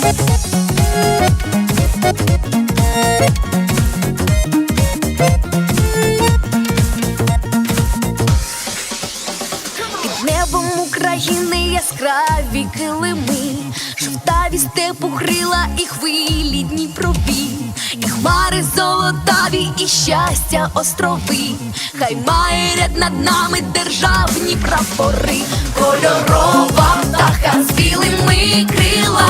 Під небом України яскраві килими, жовтаві степу крила і хвилі Дніпрові, і хмари золотаві, і щастя острови. Хай має ряд над нами державні прапори, кольорова птаха з білими крила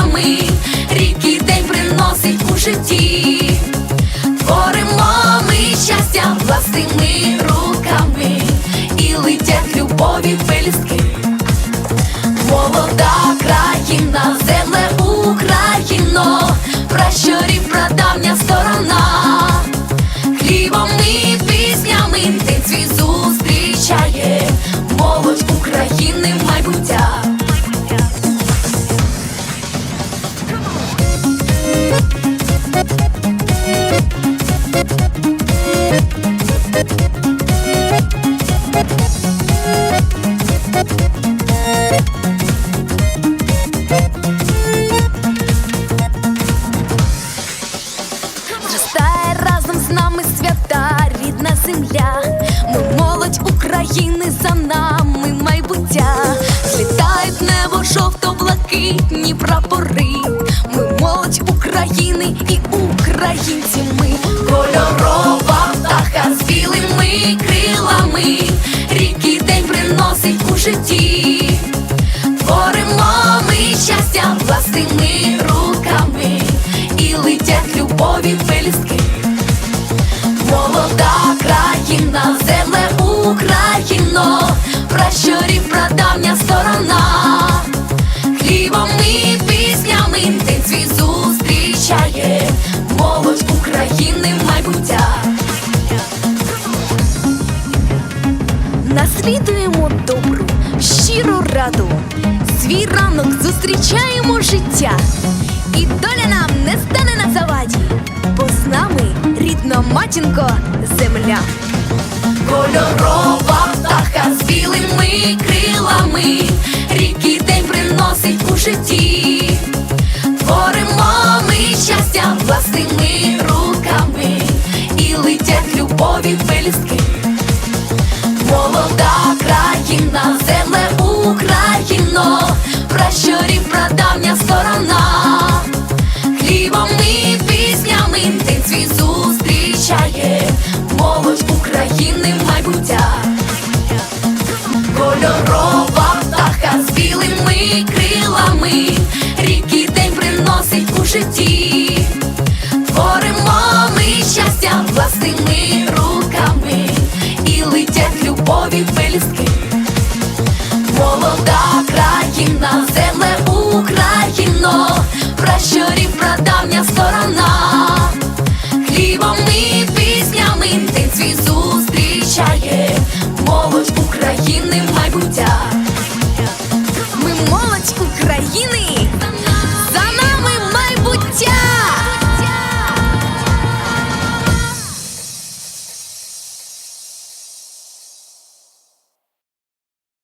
житті. Творимо ми щастя власними руками і летять любові пелюстки. Молода країна, земле України за нами майбуття. Злітають небо жовто-блакитні прапори. Ми молодь України і українці ми кольорова птаха з білими крилами. Ріки день приносить у житті. Творимо ми щастя власними руками і летять любові пелюстки. Молода країна, земле зустрічає молодь України майбуття. Наслідуємо добру, щиру раду, свій ранок зустрічаємо життя, і доля нам не стане на заваді, бо з нами рідна матінко земля. Кольорова птаха з білими крилами, ріки день приносить у житті. Власними руками і летять любові пелюстки. Молода країна, земле Україно, пращурів прадавня сторона, хлібом і піснями день свій зустрічає молодь України майбуття. Кольорова птаха з білими крилами, ріки день приносить у житті. Щастя руками і летять любові пелюстки. Молода країна, земле